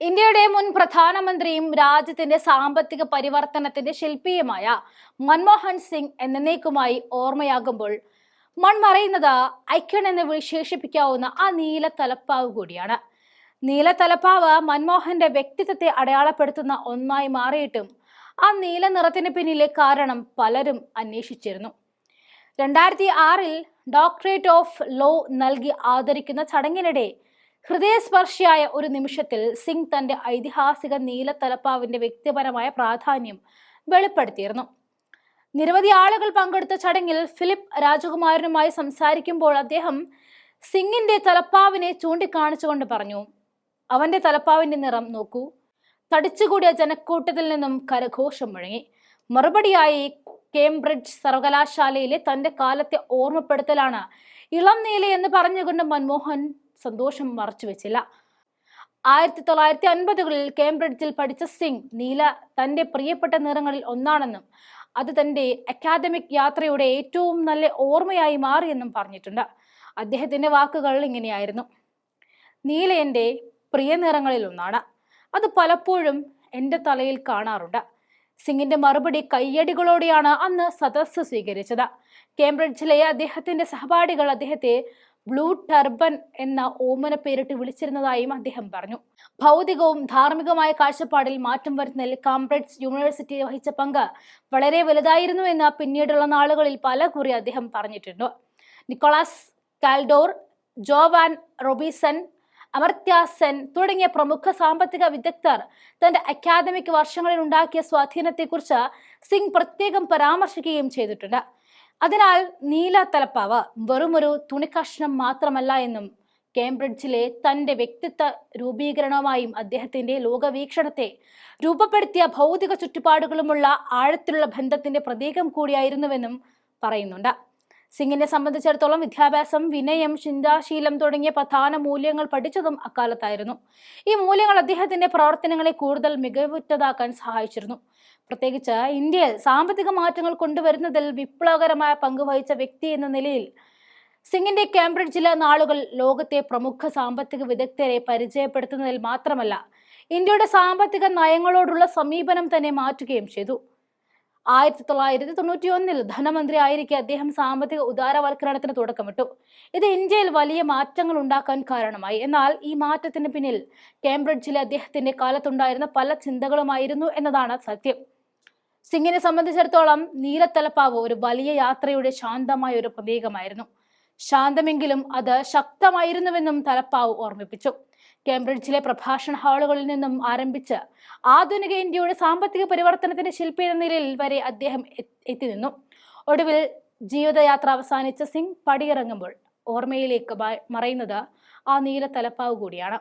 ഇന്ത്യയുടെ മുൻ പ്രധാനമന്ത്രിയും രാജ്യത്തിന്റെ സാമ്പത്തിക പരിവർത്തനത്തിന്റെ ശില്പിയുമായ മൻമോഹൻ സിംഗ് എന്നേക്കുമായി ഓർമ്മയാകുമ്പോൾ മൺമറയുന്നത് ഐക്യൺ എന്ന് വിശേഷിപ്പിക്കാവുന്ന ആ നീല തലപ്പാവ് കൂടിയാണ്. നീല തലപ്പാവ് മൻമോഹന്റെ വ്യക്തിത്വത്തെ അടയാളപ്പെടുത്തുന്ന ഒന്നായി മാറിയിട്ടും ആ നീല നിറത്തിന് പിന്നിലെ കാരണം പലരും അന്വേഷിച്ചിരുന്നു. രണ്ടായിരത്തി ആറിൽ ഡോക്ടറേറ്റ് ഓഫ് ലോ നൽകി ആദരിക്കുന്ന ചടങ്ങിനിടെ ഹൃദയസ്പർശിയായ ഒരു നിമിഷത്തിൽ സിംഗ് തന്റെ ഐതിഹാസിക നീല തലപ്പാവിന്റെ വ്യക്തിപരമായ പ്രാധാന്യം വെളിപ്പെടുത്തിയിരുന്നു. നിരവധി ആളുകൾ പങ്കെടുത്ത ചടങ്ങിൽ ഫിലിപ്പ് രാജകുമാരനുമായി സംസാരിക്കുമ്പോൾ അദ്ദേഹം സിംഗിന്റെ തലപ്പാവിനെ ചൂണ്ടിക്കാണിച്ചുകൊണ്ട് പറഞ്ഞു അവന്റെ തലപ്പാവിന്റെ നിറം നോക്കൂ. തടിച്ചുകൂടിയ ജനക്കൂട്ടത്തിൽ നിന്നും കരഘോഷം മുഴങ്ങി. മറുപടിയായി കേംബ്രിഡ്ജ് സർവകലാശാലയിലെ തന്റെ കാലത്തെ ഓർമ്മപ്പെടുത്തലാണ് ഇളം നീല എന്ന് പറഞ്ഞുകൊണ്ട് മൻമോഹൻ സന്തോഷം മറച്ചു വെച്ചില്ല. ആയിരത്തി തൊള്ളായിരത്തി അൻപതുകളിൽ കേംബ്രിഡ്ജിൽ പഠിച്ച സിംഗ് നീല തന്റെ പ്രിയപ്പെട്ട നിറങ്ങളിൽ ഒന്നാണെന്നും അത് തന്റെ അക്കാദമിക് യാത്രയുടെ ഏറ്റവും നല്ല ഓർമ്മയായി മാറിയെന്നും പറഞ്ഞിട്ടുണ്ട്. അദ്ദേഹത്തിന്റെ വാക്കുകൾ ഇങ്ങനെയായിരുന്നു. നീല എന്റെ പ്രിയ നിറങ്ങളിൽ ഒന്നാണ്. അത് പലപ്പോഴും എന്റെ തലയിൽ കാണാറുണ്ട്. സിംഗിന്റെ മറുപടി കയ്യടികളോടെയാണ് അന്ന് സദസ്സ് സ്വീകരിച്ചത്. കേംബ്രിഡ്ജിലെ അദ്ദേഹത്തിന്റെ സഹപാഠികൾ അദ്ദേഹത്തെ ബ്ലൂ ടർബൻ എന്ന ഓമന പേരിട്ട് വിളിച്ചിരുന്നതായും അദ്ദേഹം പറഞ്ഞു. ഭൗതികവും ധാർമ്മികമായ കാഴ്ചപ്പാടിൽ മാറ്റം വരുത്തുന്നതിൽ കാംബ്രിഡ്ജ് യൂണിവേഴ്സിറ്റി വഹിച്ച പങ്ക് വളരെ വലുതായിരുന്നു എന്ന് പിന്നീടുള്ള നാളുകളിൽ പല കുറി അദ്ദേഹം പറഞ്ഞിട്ടുണ്ട്. Nicholas Kaldor Joan Robinson Amartya Sen Sen തുടങ്ങിയ പ്രമുഖ സാമ്പത്തിക വിദഗ്ധർ തന്റെ അക്കാദമിക് വർഷങ്ങളിൽ ഉണ്ടാക്കിയ സ്വാധീനത്തെക്കുറിച്ച് സിംഗ് പ്രത്യേകം പരാമർശിക്കുകയും ചെയ്തിട്ടുണ്ട്. അതിനാൽ നീല തലപ്പാവ് വെറുമൊരു തുണിക്കഷ്ണം മാത്രമല്ല എന്നും കേംബ്രിഡ്ജിലെ തന്റെ വ്യക്തിത്വ രൂപീകരണവുമായും അദ്ദേഹത്തിന്റെ ലോകവീക്ഷണത്തെ രൂപപ്പെടുത്തിയ ഭൗതിക ചുറ്റുപാടുകളുമുള്ള ആഴത്തിലുള്ള ബന്ധത്തിന്റെ പ്രതീകം കൂടിയായിരുന്നുവെന്നും പറയുന്നുണ്ട്. സിംഗിനെ സംബന്ധിച്ചിടത്തോളം വിദ്യാഭ്യാസം വിനയം ചിന്താശീലം തുടങ്ങിയ പ്രധാന മൂല്യങ്ങൾ പഠിച്ചതും അക്കാലത്തായിരുന്നു. ഈ മൂല്യങ്ങൾ അദ്ദേഹത്തിന്റെ പ്രവർത്തനങ്ങളെ കൂടുതൽ മികവുറ്റതാക്കാൻ സഹായിച്ചിരുന്നു. പ്രത്യേകിച്ച് ഇന്ത്യയിൽ സാമ്പത്തിക മാറ്റങ്ങൾ കൊണ്ടുവരുന്നതിൽ വിപ്ലവകരമായ പങ്കുവഹിച്ച വ്യക്തി എന്ന നിലയിൽ സിംഗിന്റെ കേംബ്രിഡ്ജിലെ നാളുകൾ ലോകത്തെ പ്രമുഖ സാമ്പത്തിക വിദഗ്ധരെ പരിചയപ്പെടുത്തുന്നതിൽ മാത്രമല്ല ഇന്ത്യയുടെ സാമ്പത്തിക നയങ്ങളോടുള്ള സമീപനം തന്നെ മാറ്റുകയും ചെയ്തു. ആയിരത്തി തൊള്ളായിരത്തി തൊണ്ണൂറ്റി ഒന്നിൽ ധനമന്ത്രി ആയിരിക്കെ അദ്ദേഹം സാമ്പത്തിക ഉദാരവൽക്കരണത്തിന് തുടക്കമിട്ടു. ഇത് ഇന്ത്യയിൽ വലിയ മാറ്റങ്ങൾ ഉണ്ടാക്കാൻ കാരണമായി. എന്നാൽ ഈ മാറ്റത്തിന് പിന്നിൽ കേംബ്രിഡ്ജിലെ അദ്ദേഹത്തിന്റെ കാലത്തുണ്ടായിരുന്ന പല ചിന്തകളുമായിരുന്നു എന്നതാണ് സത്യം. സിംഗിനെ സംബന്ധിച്ചിടത്തോളം നീലത്തലപ്പാവ് ഒരു വലിയ യാത്രയുടെ ശാന്തമായ ഒരു പ്രതീകമായിരുന്നു. ശാന്തമെങ്കിലും അത് ശക്തമായിരുന്നുവെന്നും തലപ്പാവ് ഓർമ്മിപ്പിച്ചു. കേംബ്രിഡ്ജിലെ പ്രഭാഷണ ഹാളുകളിൽ നിന്നും ആരംഭിച്ച് ആധുനിക ഇന്ത്യയുടെ സാമ്പത്തിക പരിവർത്തനത്തിന്റെ ശില്പി എന്ന നിലയിൽ വരെ അദ്ദേഹം എത്തി നിന്നു. ഒടുവിൽ ജീവിതയാത്ര അവസാനിച്ച സിംഗ് പടിയിറങ്ങുമ്പോൾ ഓർമ്മയിലേക്ക് മറയുന്നത് ആ നീല തലപ്പാവ് കൂടിയാണ്.